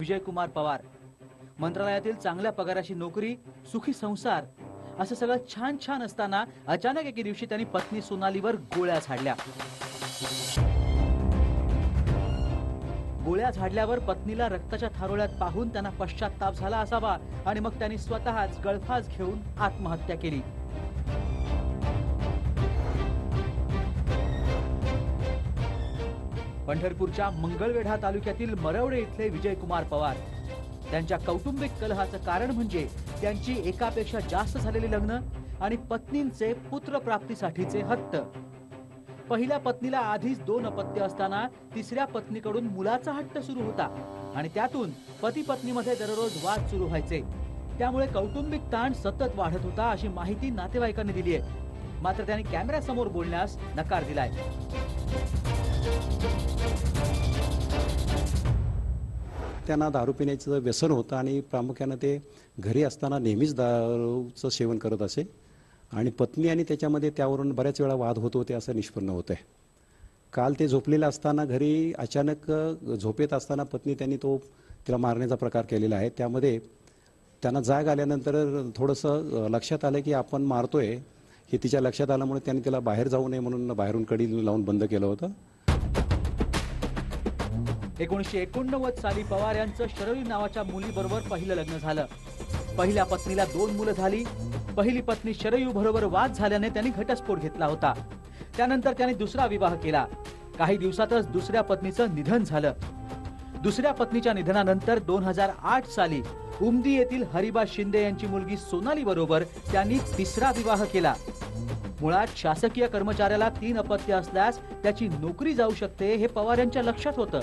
विजयकुमार पवार. मंत्रालयातील चांगल्या पगाराची नोकरी सुखी संसार असं सगळं छान छान असताना अचानक एके दिवशी त्यांनी पत्नी सोनालीवर गोळ्या झाडल्या. गोळ्या झाडल्यावर पत्नीला रक्ताच्या थारोळ्यात पाहून त्यांना पश्चाताप झाला असावा आणि मग त्यांनी स्वतःच गळफास घेऊन आत्महत्या केली. पंढरपूरच्या मंगळवेढा तालुक्यातील मरवडे इथले विजयकुमार पवार. त्यांच्या कौटुंबिक कलहाचं कारण म्हणजे त्यांची एकापेक्षा जास्त झालेली लग्न आणि पत्नींचे पुत्रप्राप्तीसाठीचे हट्ट. पहिल्या पत्नीला आधीच दोन अपत्य असताना तिसऱ्या पत्नीकडून मुलाचा हट्ट सुरू होता आणि त्यातून पती पत्नीमध्ये दररोज वाद सुरू व्हायचे. त्यामुळे कौटुंबिक ताण सतत वाढत होता अशी माहिती नातेवाईकांनी दिली आहे. मात्र त्यांनी कॅमेऱ्यासमोर बोलण्यास नकार दिलाय. त्यांना दारू पिण्याचं व्यसन होतं आणि प्रामुख्यानं ते घरी असताना नेहमीच दारूचं सेवन करत असे. आणि पत्नी आणि त्याच्यामध्ये त्यावरून बऱ्याच वेळा वाद होत होते असं निष्पन्न होत आहे काल ते झोपलेलं असताना घरी अचानक झोपेत असताना पत्नी त्यांनी तो तिला मारण्याचा प्रकार केलेला आहे. त्यामध्ये त्यांना जाग आल्यानंतर थोडंसं लक्षात आलं की आपण मारतोय. हे तिच्या लक्षात आल्यामुळे त्यांनी तिला बाहेर जाऊ नये म्हणून बाहेरून कडी लावून बंद केलं होतं. एकोणीसशे एकोणनव्वद साली पवार यांचं शरयू नावाच्या मुलीबरोबर पहिलं लग्न झालं. पहिल्या पत्नीला दोन मुलं झाली. पहिली पत्नी शरयू बरोबर वाद झाल्याने त्यांनी घटस्फोट घेतला होता. त्यानंतर त्यांनी दुसरा विवाह केला. काही दिवसातच दुसऱ्या पत्नीचं निधन झालं. दुसऱ्या पत्नीच्या निधनानंतर दोन हजार आठ साली उमदी येथील हरिबा शिंदे यांची मुलगी सोनाली बरोबर त्यांनी तिसरा विवाह केला. मुळात शासकीय कर्मचाऱ्याला तीन अपत्य असल्यास त्याची नोकरी जाऊ शकते हे पवार यांच्या लक्षात होतं.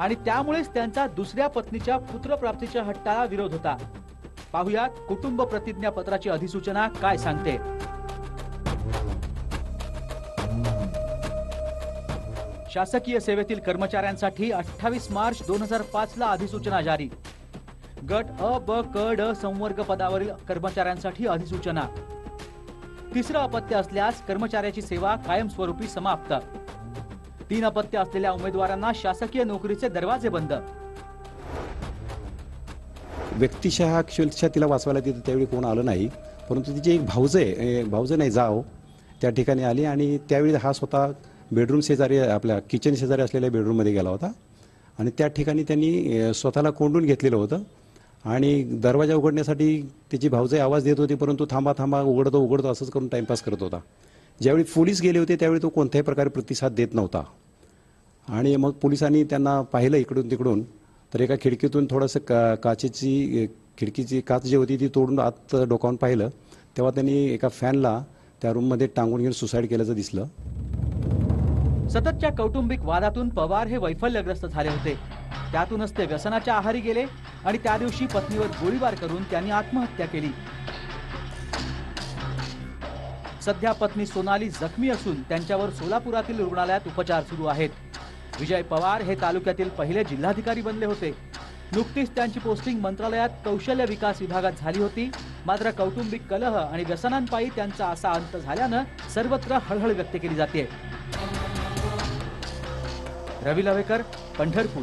आणि त्यामुळेच त्यांचा दुसऱ्या पत्नीच्या पुत्रप्राप्तीच्या हट्टाला विरोध होता. पाहुयात कुटुंब प्रतिज्ञा पत्राची अधिसूचना काय सांगते? शासकीय सेवेतील कर्मचाऱ्यांसाठी अठ्ठावीस मार्च दोन हजार पाच ला अधिसूचना जारी. गट अ ब क ड संवर्ग पदावरील कर्मचाऱ्यांसाठी अधिसूचना. तिसरं अपत्य असल्यास कर्मचाऱ्याची सेवा कायमस्वरूपी समाप्त. तीन अपत्य असलेल्या उमेदवारांना शासकीय नोकरीचे दरवाजे बंद. व्यक्तिशः ॲक्च्युअलच्या तिला वाचवायला तिथं त्यावेळी कोण आलं नाही. परंतु तिची एक भाऊज आहे भाऊजे नाही जाव त्या ठिकाणी आली आणि त्यावेळी हा स्वतः बेडरूम शेजारी आपल्या किचन शेजारी असलेल्या बेडरूममध्ये गेला होता. आणि त्या ठिकाणी त्यांनी स्वतःला कोंडून घेतलेलं होतं. आणि दरवाजा उघडण्यासाठी त्याची भाऊजे आवाज देत होती परंतु थांबा थांबा उघडतो उघडतो असंच करून टाइमपास करत होता. ज्यावेळी पोलीस गेले होते त्यावेळी तो कोणत्याही प्रकारे प्रतिसाद देत नव्हता. आणि मग पोलिसांनी त्यांना पाहिलं इकडून तिकडून तर एका खिडकीतून थोडंसं का काचेची खिडकीची काच जी होती ती तोडून आत डोकावून पाहिलं. तेव्हा त्यांनी एका फॅनला त्या रूममध्ये टांगून घेऊन सुसाईड केल्याचं दिसलं. सततच्या कौटुंबिक वादातून पवार हे वैफल्यग्रस्त झाले होते. त्यातूनच ते व्यसनाच्या आहारी गेले आणि त्या दिवशी पत्नीवर गोळीबार करून त्यांनी आत्महत्या केली. सध्या पत्नी सोनाली जखमी असून त्यांच्यावर सोलापुरातील रुग्णालयात उपचार सुरू आहेत. विजय पवार हे तालुक्यातील पहिले जिल्हाधिकारी बनले होते. नुकतीच त्यांची पोस्टिंग मंत्रालयात कौशल्य विकास विभागात झाली होती. मात्र कौटुंबिक कलह आणि व्यसनांपायी त्यांचा असा अंत झाल्यानं सर्वत्र हळहळ व्यक्त केली जाते रवी लवेकर पंढरपूर.